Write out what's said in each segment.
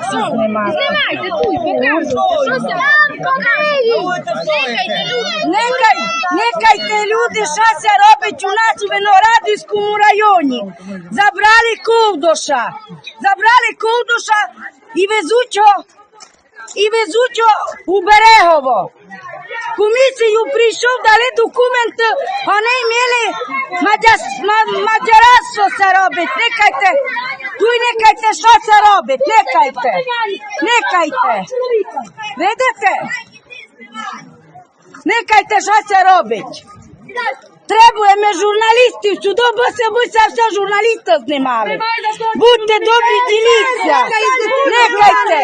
все знімати. Знімайте тут, покажу. Що це? Никай, никайте люди, що це робить у нас у Виноградівському районі. Забрали ковдоша. Забрали ковдоша і везуть його, і везуть у Берегово. Комісію прийшов, дали документ, вони мали мадярство це робить. Никайте, туй никайте, що це робить, никайте, никайте. Видите? Никайте, що це робить. Требуємо журналістів сюди, бо це все журналіста знімали. Будьте добрі, діліться. Никайте,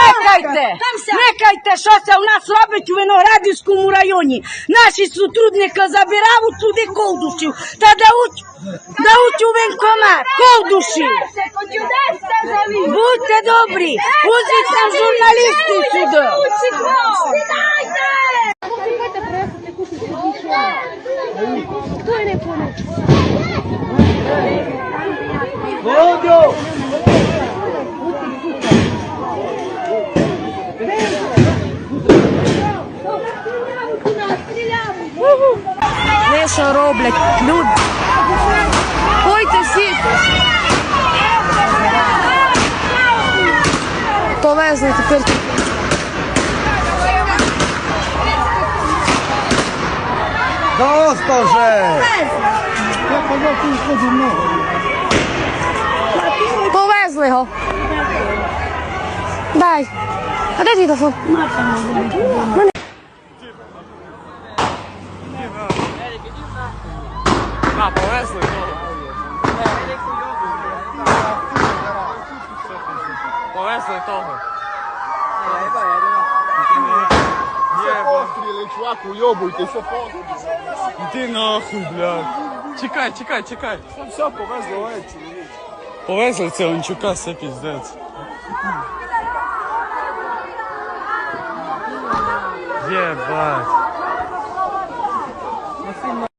никайте, никайте, що це у нас робить у Виноградівському районі. Наші сотрудники забирають туди колдушів та дають, дають у винкомат колдушів. Будьте добрі, пустіть нам журналістів сюди. Той не поне. Володю! Не що роблять люди. Пойте всі. Повезли тепер. Pastorze! Połezły ho! Daj! A é o są. No nie. A, połezły! Połezły É, Nie, é nie. Того. Постріли, чувак, уйобуйтеся, постріли. Іди нахуй, блядь. Чекай, чекай, чекай. Все, повезли, ой, чоловік. Повезли це Ончука, все піздець. Єбать.